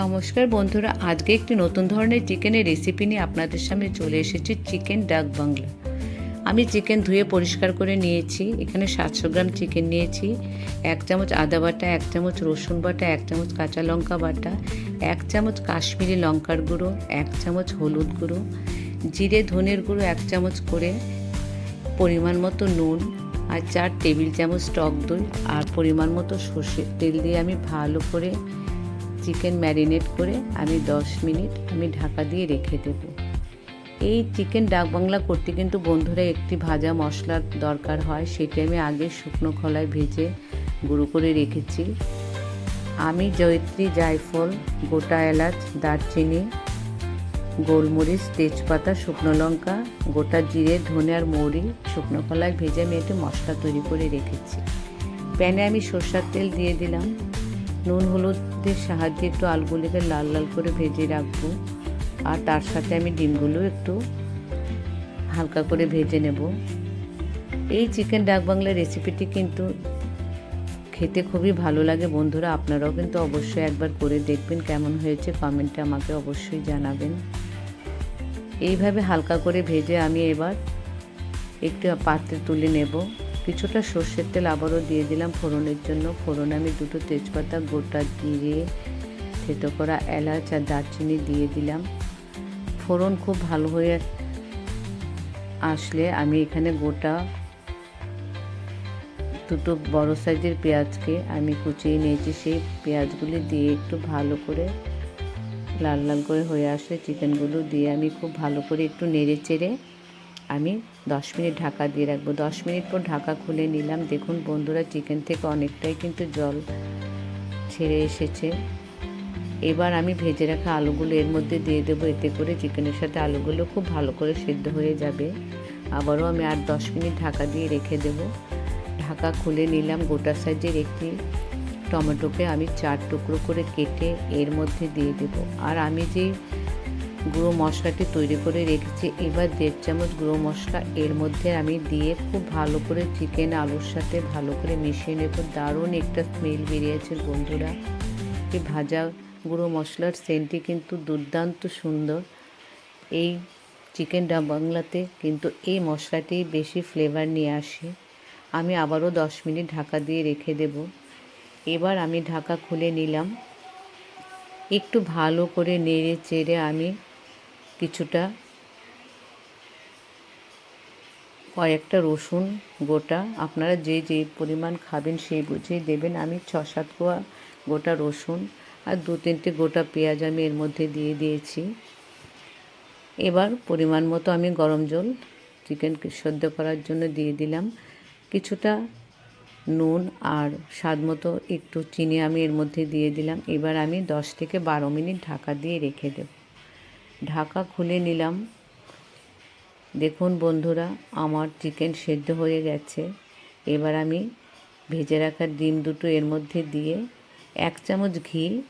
নমস্কার বন্ধুরা, আজকে একটি নতুন ধরনের চিকেনের রেসিপি নিয়ে আপনাদের সামনে চলে এসেছি চিকেন ডাক বাংলা আমি চিকেন ধুয়ে পরিষ্কার করে নিয়েছি, এখানে সাতশো গ্রাম চিকেন নিয়েছি, এক চামচ আদা বাটা, এক চামচ রসুন বাটা, এক চামচ কাঁচা লঙ্কা বাটা, এক চামচ কাশ্মীরি লঙ্কার গুঁড়ো, এক চামচ হলুদ গুঁড়ো, জিরে, ধনের গুঁড়ো এক চামচ করে, পরিমাণ মতো নুন আর চার টেবিল চামচ টক দই আর পরিমাণ মতো সর্ষের তেল দিয়ে আমি ভালো করে চিকেন ম্যারিনেট করে আমি 10 মিনিট আমি ঢাকা দিয়ে রেখে দেব। এই চিকেন ডাক বাংলা করতে কিন্তু বন্ধুরা একটি ভাজা মশলার দরকার হয় সেটি আমি আগে শুকনো খোলায় ভেজে গুঁড়ো করে রেখেছি। আমি জয়ত্রী জায়ফল, গোটা এলাচ, দারচিনি, গোলমরিচ, তেজপাতা, শুকনো লঙ্কা, গোটা জিরে, ধনে আর মৌরি শুকনো কলায় ভেজে আমি একটু মশলা তৈরি করে রেখেছি। প্যানে আমি সর্ষার তেল দিয়ে দিলাম। নুন হলুদের সাহায্যে একটু আলুগুলিকে লাল লাল করে ভেজে রাখব। আর তার সাথে আমি ডিমগুলো একটু হালকা করে ভেজে নেব। এই চিকেন ডাক বাংলা রেসিপিটি কিন্তু খেতে খুবই ভালো লাগে বন্ধুরা। আপনারাও কিন্তু অবশ্যই একবার করে দেখবেন কেমন হয়েছে। কমেন্টে আমাকে অবশ্যই জানাবেন। এইভাবে হালকা করে ভেজে আমি এবার একটু পাত্রে তুলে নেব। কিছুটা সর্ষের তেল আবারও দিয়ে দিলাম ফোড়নের জন্য। ফোড়নে আমি দুটো তেজপাতা, গোটা জিরে, থেতো করা এলাচ আর দারচিনি দিয়ে দিলাম। ফোড়ন খুব ভালো হয়ে আসলে আমি এখানে গোটা দুটো বড় সাইজের পেঁয়াজকে আমি কুচিয়ে নিয়েছি। সেই পেঁয়াজগুলি দিয়ে একটু ভালো করে লাল লাল করে হয়ে আসলে চিকেনগুলো দিয়ে আমি খুব ভালো করে একটু নেড়ে চেড়ে আমি দশ মিনিট ঢাকা দিয়ে রাখব। দশ মিনিট পর ঢাকা খুলে নিলাম। দেখুন বন্ধুরা চিকেন থেকে অনেকটাই কিন্তু জল ছেড়ে এসেছে। এবার আমি ভেজে রাখা আলুগুলো এর মধ্যে দিয়ে দেবো। এতে করে চিকেনের সাথে আলুগুলো খুব ভালো করে সেদ্ধ হয়ে যাবে। আবারও আমি আর দশ মিনিট ঢাকা দিয়ে রেখে দেব। ঢাকা খুলে নিলাম গোটা সাইজের একটি টমেটোকে। আমি চার টুকরো করে কেটে এর মধ্যে দিয়ে দেব। আর আমি যে গুঁড়ো মশলাটি তৈরি করে রেখেছি। এবার দেড় চামচ গুঁড়ো মশলা। এর মধ্যে আমি দিয়ে খুব ভালো করে চিকেন আলুর সাথে ভালো করে মিশিয়ে নেব। দারুণ একটা স্মেল বেরিয়েছে বন্ধুরা। এই ভাজা গুঁড়ো মশলার সেন্টটি কিন্তু দুর্দান্ত সুন্দর। এই চিকেন বাংলাতে কিন্তু এই মশলাটি বেশি ফ্লেভার নিয়ে আসে। আমি আবারও দশ মিনিট ঢাকা দিয়ে রেখে দেব। এবার আমি ঢাকা খুলে নিলাম। একটু ভালো করে নেড়ে চেড়ে আমি কিছুটা, কয়েকটা রসুন গোটা। আপনারা যে যে পরিমাণ খাবেন সেই বুঝেই দেবেন। আমি ছ সাত কোয়া গোটা রসুন আর দু তিনটে গোটা পেঁয়াজ আমি এর মধ্যে দিয়ে দিয়েছি। এবার পরিমাণ মতো আমি গরম জল চিকেনকে সেদ্ধ করার জন্য দিয়ে দিলাম। কিছুটা নুন আর স্বাদ মতো একটু চিনি আমি এর মধ্যে দিয়ে দিলাম। এবার আমি দশ থেকে বারো মিনিট ঢাকা দিয়ে রেখে দেব। ঢাকা খুলে নিলাম। দেখুন বন্ধুরা, আমার চিকেন সেদ্ধ হয়ে গেছে। এবার আমি ভেজে রাখা ডিম দুটো এর মধ্যে দিয়ে এক চামচ ঘি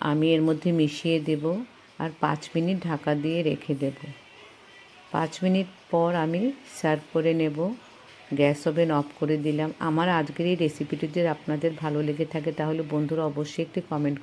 আমি এর মধ্যে মিশিয়ে দেব আর পাঁচ মিনিট ঢাকা দিয়ে রেখে দেব। পাঁচ মিনিট পর আমি সার্ভ করে নেব। গ্যাস ওভেন অফ করে দিলাম। আমার আজকের এই রেসিপিটি যদি আপনাদের ভালো লেগে থাকে তাহলে বন্ধুরা অবশ্যই একটি কমেন্ট